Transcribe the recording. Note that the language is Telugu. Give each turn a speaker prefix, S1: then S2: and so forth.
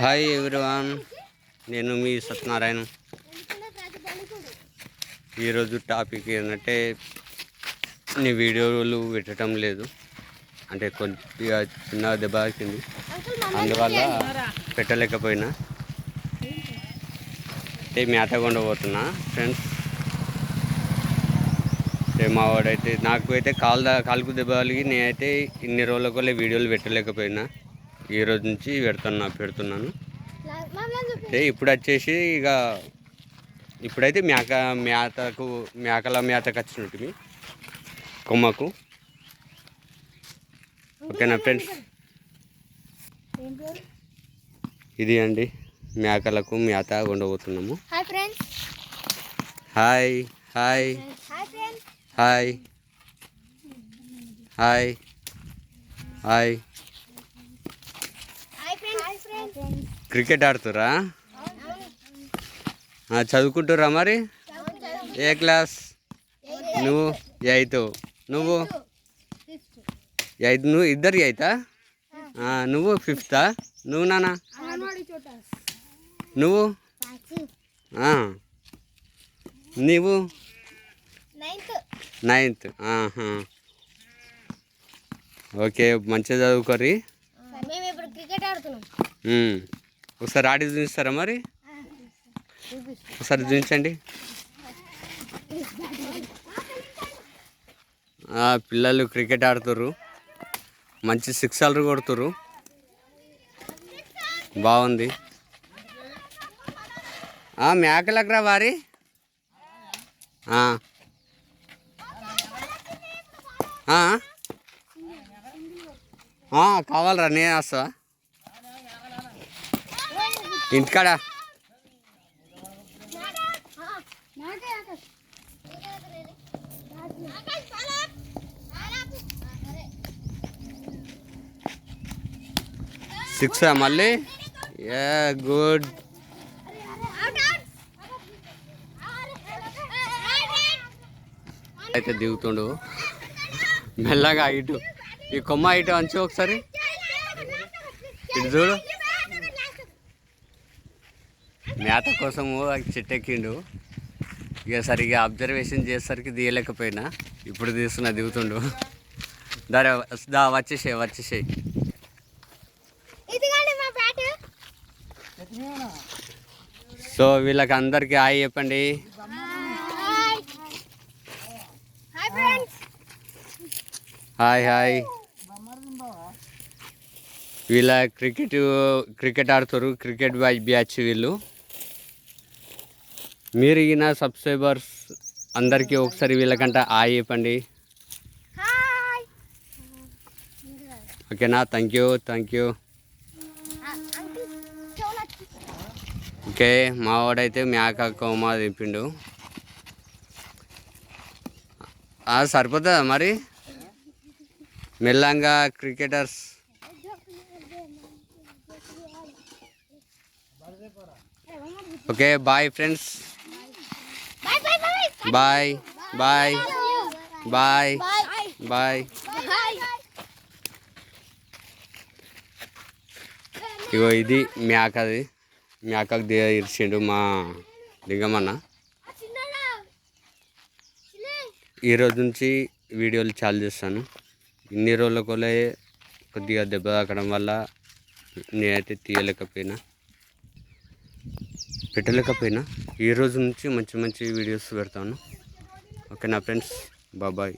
S1: హాయ్ ఎవ్రీవన్ నేను మీ సత్యనారాయణ. ఈరోజు టాపిక్ ఏంటంటే నీ వీడియోలు పెట్టడం లేదు. అంటే కొద్దిగా చిన్న దెబ్బ తాకింది అందువల్ల పెట్టలేకపోయినా. అంటే మేత పోతున్నా ఫ్రెండ్స్ అంటే మా వాడైతే నాకు అయితే కాలు కాలుకు దెబ్బ కలిగి నేనైతే ఇన్ని రోజులకు వీడియోలు పెట్టలేకపోయినా. ఈ రోజు నుంచి పెడుతున్నా పెడుతున్నాను. అంటే ఇప్పుడు వచ్చేసి ఇక ఇప్పుడైతే మేక మేతకు మేకల మేతకు వచ్చినట్టు కొమ్మకు. ఓకేనా ఫ్రెండ్స్. ఇది అండి. మేకలకు మేత ఉండబోతున్నాము
S2: hi
S1: hi hi.
S2: Hi.
S1: Hi. Cricket ఆడుతురా చదువుకుంటురా మరి? ఏ క్లాస్? నువ్వు ఎయిత్. నువ్వు? ఎయిత్. నువ్వు ఇద్దరు ఎయితా? నువ్వు ఫిఫ్తా. నువ్వు నానా? నువ్వు? నువ్వు
S2: నైన్త్.
S1: ఓకే మంచిగా చదువుకోరి
S2: మేము ఇప్పుడు క్రికెట్ ఆడుతున్నాం
S1: ఉమ్. ఒకసారి ఆడి చూపిస్తారా మరి? ఒకసారి చూపించండి. పిల్లలు క్రికెట్ ఆడుతుర్రు. మంచి సిక్సాలు కొడుతుర్రు. బాగుంది. ఆ, మేకలకు రా వారి. కావాలరా నేను వస్తా. ఇంటికాడ. సిక్స్ మళ్ళీ. ఏ గుడ్. అయితే దిగుతుండు. మెల్లగా ఇటు. ఈ కొమ్మ ఇటు అంచు ఒకసారి. ఇటు చూడు. మేత కోసము ఆ చెట్టు ఎక్కిండు ఇక సరిగా అబ్జర్వేషన్ చేసేసరికి తీయలేకపోయినా ఇప్పుడు తీస్తున్నా దిగుతుండు. దారే దా వచ్చేసే
S2: బ్యాట్.
S1: సో వీళ్ళకి అందరికీ హాయ్ చెప్పండి.
S2: Hi. Hi friends.
S1: Hi hi. వీళ్ళ క్రికెట్ క్రికెట్ ఆడుతారు క్రికెట్ బ్యాచ్ వీళ్ళు. మీరు ఈయన సబ్స్క్రైబర్స్ అందరికీ ఒకసారి వీళ్ళకంట హాయ్ చెప్పండి. ఓకేనా? Thank you thank you. Okay మా వాడైతే మేక కోమా దింపిండు ఆ, సరిపోతుందా మరి? మెల్లంగా cricketers. Okay bye friends. Bye
S2: bye
S1: bye
S2: bye
S1: ఇగో ఇది మేకది మేకకు ది ఇరిచిండు మా లింగమన్న. ఈ రోజు నుంచి వీడియోలు చాలు చేస్తాను. ఇన్ని రోజులకోలే కొద్దిగా దెబ్బ తాకడం వల్ల నేనైతే తీయలేకపోయినా. పెట్టలేకపోయినా. ఈ రోజు నుంచి మంచి మంచి వీడియోస్ పెడతాను. ఓకే నా ఫ్రెండ్స్ బాబాయ్